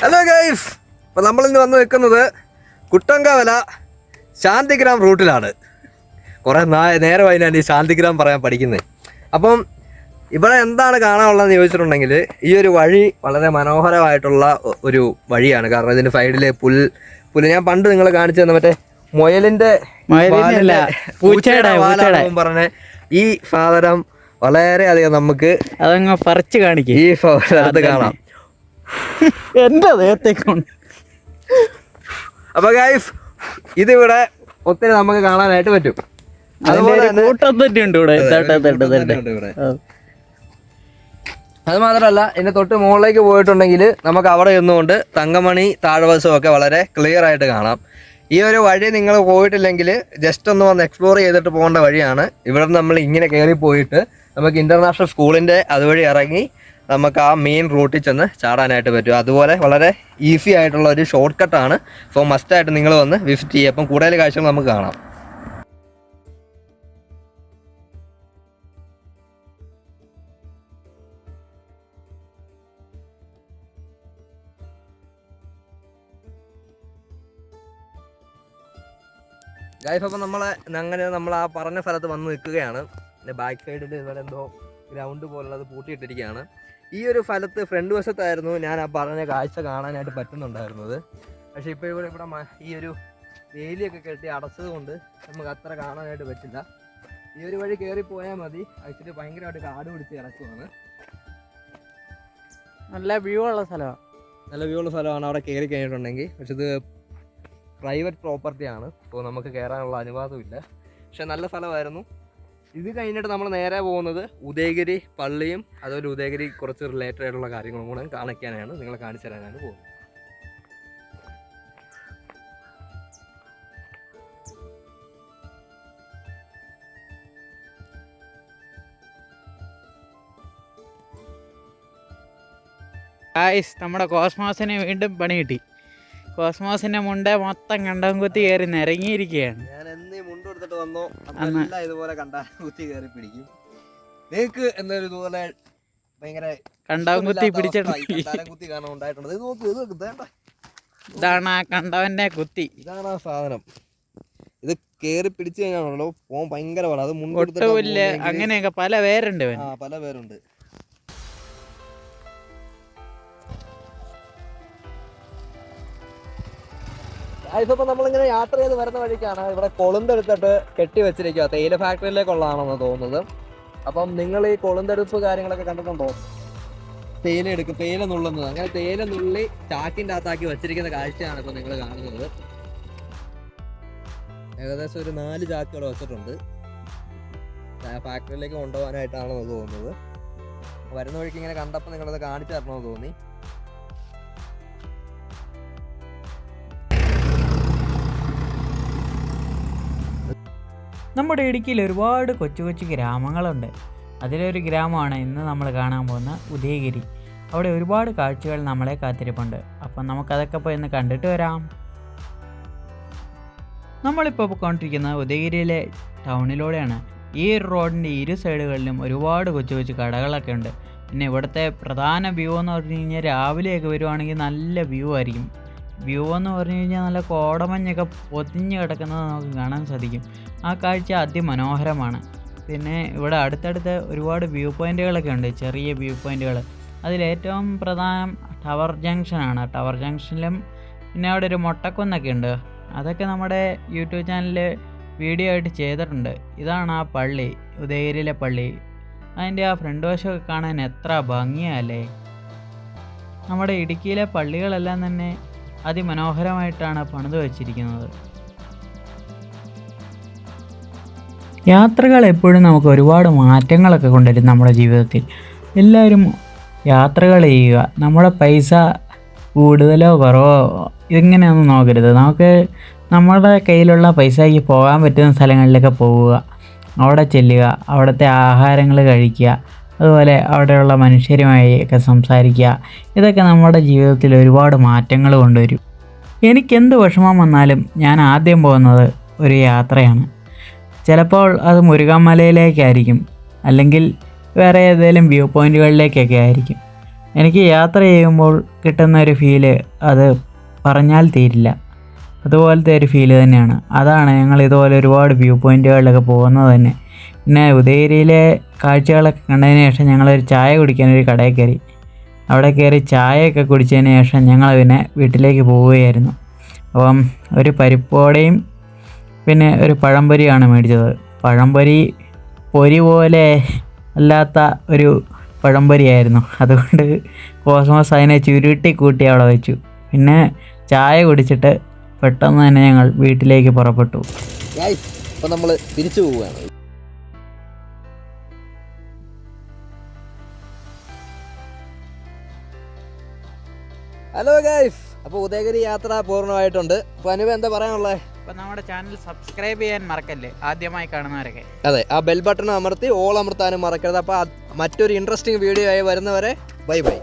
Hello guys അപ്പോൾ നമ്മളിന്ന് വന്ന് നിൽക്കുന്നത് കുട്ടങ്കവല ശാന്തിഗ്രാം റൂട്ടിലാണ്. കുറേ നാ നേരമായി ഞാൻ ഈ ശാന്തിഗ്രാം പറയാൻ പഠിക്കുന്നത് അപ്പം ഇവിടെ എന്താണ് കാണാനുള്ളതെന്ന് ചോദിച്ചിട്ടുണ്ടെങ്കിൽ ഈ ഒരു വഴി വളരെ മനോഹരമായിട്ടുള്ള ഒരു വഴിയാണ്. കാരണം ഇതിന്റെ സൈഡിലെ പുൽ പുല്ല് ഞാൻ പണ്ട് നിങ്ങൾ കാണിച്ചു തന്ന മറ്റേ മുയലിന്റെ. പറഞ്ഞ ഈ സാധനം വളരെയധികം നമുക്ക് അതങ്ങ് പറിച്ചു കാണിക്കും. ഈ സാധനത്ത് കാണാം. എന്റെ ദേഹത്തേക്കൊണ്ട് അപ്പൊ ഗൈസ് ഇതിവിടെ ഒത്തിരി നമുക്ക് കാണാനായിട്ട് പറ്റും. അത് മാത്രമല്ല ഇതിന്റെ തൊട്ട് മുകളിലേക്ക് പോയിട്ടുണ്ടെങ്കിൽ നമുക്ക് അവിടെ നിന്നുകൊണ്ട് തങ്കമണി താഴ്വശവും ഒക്കെ വളരെ ക്ലിയർ ആയിട്ട് കാണാം. ഈ ഒരു വഴി നിങ്ങൾ പോയിട്ടില്ലെങ്കിൽ ജസ്റ്റ് ഒന്ന് വന്ന് എക്സ്പ്ലോർ ചെയ്തിട്ട് പോകേണ്ട വഴിയാണ്. ഇവിടെ നമ്മൾ ഇങ്ങനെ കയറി പോയിട്ട് നമുക്ക് ഇന്റർനാഷണൽ സ്കൂളിന്റെ അതുവഴി ഇറങ്ങി നമുക്ക് ആ മെയിൻ റൂട്ടിൽ ചെന്ന് ചാടാനായിട്ട് പറ്റും. അതുപോലെ വളരെ ഈസി ആയിട്ടുള്ള ഒരു ഷോർട്ട് കട്ടാണ് സോ മസ്റ്റായിട്ട് നിങ്ങൾ വന്ന് വിസിറ്റ് ചെയ്യുക. അപ്പം കൂടുതൽ കാഴ്ചകൾ നമുക്ക് കാണാം. ഗൈഫ് അപ്പം നമ്മളെ അങ്ങനെ നമ്മൾ ആ പറഞ്ഞ സ്ഥലത്ത് വന്ന് നിൽക്കുകയാണ്. ബാക്ക് സൈഡിൽ ഇവിടെ എന്തോ ഗ്രൗണ്ട് പോലുള്ളത് പൂട്ടിയിട്ടിരിക്കുകയാണ്. ഈ ഒരു ഫലത്ത് ഫ്രണ്ട് വശത്തായിരുന്നു ഞാൻ ആ പറഞ്ഞ കാഴ്ച കാണാനായിട്ട് പറ്റുന്നുണ്ടായിരുന്നത്. പക്ഷേ ഇപ്പോൾ ഇവിടെ ഇവിടെ ഈ ഒരു വേലിയൊക്കെ കെട്ടി അടച്ചതുകൊണ്ട് നമുക്ക് അത്ര കാണാനായിട്ട് പറ്റില്ല. ഈ ഒരു വഴി കയറി പോയാൽ മതി. ആക്ച്വലി ഭയങ്കരമായിട്ട് കാട് പിടിച്ച് കിടക്കുവാണ്. നല്ല വ്യൂ ഉള്ള സ്ഥലമാണ് നല്ല വ്യൂ ഉള്ള സ്ഥലമാണ് അവിടെ കയറി കഴിഞ്ഞിട്ടുണ്ടെങ്കിൽ. പക്ഷെ ഇത് പ്രൈവറ്റ് പ്രോപ്പർട്ടിയാണ് അപ്പോൾ നമുക്ക് കയറാനുള്ള അനുവാദമില്ല. പക്ഷെ നല്ല സ്ഥലമായിരുന്നു. ഇത് കഴിഞ്ഞിട്ട് നമ്മൾ നേരെ പോകുന്നത് ഉദയഗിരി പള്ളിയും അതുപോലെ ഉദയഗിരി കുറച്ച് റിലേറ്റഡ് ആയിട്ടുള്ള കാര്യങ്ങളും കൂടെ കാണിക്കാനാണ്. നിങ്ങളെ കാണിച്ചു തരാനാണ് പോകുന്നത്. ഗായ്സ് നമ്മുടെ കോസ്മോസിനെ വീണ്ടും പണി കിട്ടി. കോസ്മോസിന്റെ മുണ്ട മൊത്തം കണ്ടം കുത്തി കയറി നിരങ്ങിയിരിക്കുകയാണ്. അന്ന്. അന്നെല്ലാം ഇതുപോലെ കണ്ടാ കുത്തി കയറി പിടിക്കും. നിങ്ങൾക്ക് എന്നൊരു ഇതുപോലെ ഭയങ്കര കണ്ടാവും കുത്തി പിടിച്ചിട്ടുണ്ട് കുത്തി കാണാൻ ഉണ്ടായിട്ടുണ്ട്. ഇത് നോക്ക് ഇത് നോക്ക് ഇതാണ് ആ കണ്ടവന്റെ കുത്തി. ഇതാണ് ആ സാധനം. ഇത് കേറി പിടിച്ചു കഴിഞ്ഞാണല്ലോ പോകാൻ ഭയങ്കര പാടാ. അത് മുന്നോട്ട് അങ്ങനെയൊക്കെ പല പേരുണ്ട് ആ പല പേരുണ്ട്. ഇപ്പൊ നമ്മളിങ്ങനെ യാത്ര ചെയ്ത് വരുന്ന വഴിക്കാണ് ഇവിടെ കൊളുന്തെടുത്തിട്ട് കെട്ടി വെച്ചിരിക്കുക തേയില ഫാക്ടറിയിലേക്കുള്ളതാണെന്ന് തോന്നുന്നത്. അപ്പം നിങ്ങൾ ഈ കൊളുന്തെടുപ്പ് കാര്യങ്ങളൊക്കെ കണ്ടിട്ടുണ്ടോ? തേയില എടുക്കും തേയില നുള്ളുന്നത്. അങ്ങനെ തേയില നുള്ളി ചാക്കിന്റെ അകത്താക്കി വെച്ചിരിക്കുന്ന കാഴ്ചയാണ് ഇപ്പൊ നിങ്ങൾ കാണുന്നത്. ഏകദേശം ഒരു നാല് ചാക്കുകൾ വെച്ചിട്ടുണ്ട്. ഫാക്ടറിയിലേക്ക് കൊണ്ടുപോകാനായിട്ടാണ് അത് തോന്നുന്നത്. വരുന്ന വഴിക്ക് ഇങ്ങനെ കണ്ടപ്പോൾ നിങ്ങളത് കാണിച്ചു തരണമെന്ന് തോന്നി. നമ്മുടെ ഇടുക്കിയിൽ ഒരുപാട് കൊച്ചു കൊച്ചു ഗ്രാമങ്ങളുണ്ട്. അതിലൊരു ഗ്രാമമാണ് ഇന്ന് നമ്മൾ കാണാൻ പോകുന്ന ഉദയഗിരി. അവിടെ ഒരുപാട് കാഴ്ചകൾ നമ്മളെ കാത്തിരിപ്പുണ്ട്. അപ്പം നമുക്കതൊക്കെ പോയി ഒന്ന് കണ്ടിട്ട് വരാം. നമ്മളിപ്പോൾ പോയിക്കൊണ്ടിരിക്കുന്നത് ഉദയഗിരിയിലെ ടൗണിലൂടെയാണ് ഈ റോഡിന്റെ ഇരു സൈഡുകളിലും ഒരുപാട് കൊച്ചു കൊച്ചു കടകളൊക്കെ ഉണ്ട്. പിന്നെ ഇവിടുത്തെ പ്രധാന വ്യൂ എന്ന് പറഞ്ഞു കഴിഞ്ഞാൽ രാവിലെയൊക്കെ വരുവാണെങ്കിൽ നല്ല വ്യൂ ആയിരിക്കും. വ്യൂ എന്ന് പറഞ്ഞു കഴിഞ്ഞാൽ നല്ല കോടമഞ്ഞൊക്കെ പൊതിഞ്ഞ് കിടക്കുന്നത് നമുക്ക് കാണാൻ സാധിക്കും. ആ കാഴ്ച അതിമനോഹരമാണ്. പിന്നെ ഇവിടെ അടുത്തടുത്ത് ഒരുപാട് വ്യൂ പോയിന്റുകളൊക്കെ ഉണ്ട് ചെറിയ വ്യൂ പോയിന്റുകൾ അതിലേറ്റവും പ്രധാനം ടവർ ജംഗ്ഷനാണ് ടവർ ജംഗ്ഷനിലും പിന്നെ അവിടെ ഒരു മൊട്ടക്കുന്നൊക്കെ ഉണ്ട്. അതൊക്കെ നമ്മുടെ യൂട്യൂബ് ചാനലിൽ വീഡിയോ ആയിട്ട് ചെയ്തിട്ടുണ്ട്. ഇതാണ് ആ പള്ളി ഉദയഗിരിയിലെ പള്ളി. അതിന്റെ ആ ഫ്രണ്ട് വശമൊക്കെ കാണാൻ എത്ര ഭംഗിയല്ലേ. നമ്മുടെ ഇടുക്കിയിലെ പള്ളികളെല്ലാം തന്നെ അതിമനോഹരമായിട്ടാണ് പണിതു വച്ചിരിക്കുന്നത്. യാത്രകൾ എപ്പോഴും നമുക്ക് ഒരുപാട് മാറ്റങ്ങളൊക്കെ കൊണ്ടുവരും നമ്മുടെ ജീവിതത്തിൽ. എല്ലാവരും യാത്രകൾ ചെയ്യുക. നമ്മുടെ പൈസ കൂടുതലോ കുറവോ ഇങ്ങനെയൊന്നും നോക്കരുത്. നമുക്ക് നമ്മുടെ കയ്യിലുള്ള പൈസയ്ക്ക് പോകാൻ പറ്റുന്ന സ്ഥലങ്ങളിലൊക്കെ പോവുക. അവിടെ ചെല്ലുക. അവിടുത്തെ ആഹാരങ്ങൾ കഴിക്കുക. അതുപോലെ അവിടെയുള്ള മനുഷ്യരുമായി ഒക്കെ സംസാരിക്കുക. ഇതൊക്കെ നമ്മുടെ ജീവിതത്തിൽ ഒരുപാട് മാറ്റങ്ങൾ കൊണ്ടുവരും. എനിക്കെന്ത് വിഷമം വന്നാലും ഞാൻ ആദ്യം പോകുന്നത് ഒരു യാത്രയാണ്. ചിലപ്പോൾ അത് മുരുകാമലയിലേക്കായിരിക്കും അല്ലെങ്കിൽ വേറെ ഏതെങ്കിലും വ്യൂ പോയിന്റുകളിലേക്കൊക്കെ ആയിരിക്കും. എനിക്ക് യാത്ര ചെയ്യുമ്പോൾ കിട്ടുന്ന ഒരു ഫീൽ അത് പറഞ്ഞാൽ തീരില്ല. അതുപോലത്തെ ഒരു ഫീൽ തന്നെയാണ്. അതാണ് ഞങ്ങൾ ഇതുപോലെ ഒരുപാട് വ്യൂ പോയിന്റുകളിലൊക്കെ പോകുന്നത് തന്നെ. പിന്നെ ഉദയഗിരിയിലെ കാഴ്ചകളൊക്കെ കണ്ടതിന് ശേഷം ഞങ്ങളൊരു ചായ കുടിക്കാൻ ഒരു കടയിൽ കയറി. അവിടെ കയറി ചായയൊക്കെ കുടിച്ചതിന് ശേഷം ഞങ്ങൾ പിന്നെ വീട്ടിലേക്ക് പോവുകയായിരുന്നു. അപ്പം ഒരു പരിപ്പോടയും പിന്നെ ഒരു പഴംപൊരിയാണ് മേടിച്ചത്. പഴംപൊരി പൊരി പോലെ അല്ലാത്ത ഒരു പഴംപൊരിയായിരുന്നു. അതുകൊണ്ട് കോസ്മോസ് അതിനെ ചുരുട്ടി കൂട്ടി അവിടെ വെച്ചു. പിന്നെ ചായ കുടിച്ചിട്ട് പെട്ടെന്ന് തന്നെ ഞങ്ങൾ വീട്ടിലേക്ക് പുറപ്പെട്ടു. ഇപ്പം നമ്മൾ തിരിച്ചു പോവുകയാണ്. ഹലോ ഗൈസ് അപ്പോൾ ഉദയഗിരി യാത്ര പൂർണമായിട്ടുണ്ട്. അപ്പോൾ അനുവ എന്താ പറയാനുള്ളത് അപ്പോൾ നമ്മുടെ ചാനൽ സബ്സ്ക്രൈബ് ചെയ്യാൻ മറക്കല്ലേ? ആദ്യമായി കാണുന്നവരൊക്കെ. അതെ ആ ബെൽ ബട്ടൺ അമർത്തി ഓൾ അമർത്താനും മറക്കരുത്. അപ്പോൾ മറ്റൊരു ഇൻട്രസ്റ്റിംഗ് വീഡിയോ ആയി വരുന്നവരെ ബൈ ബൈ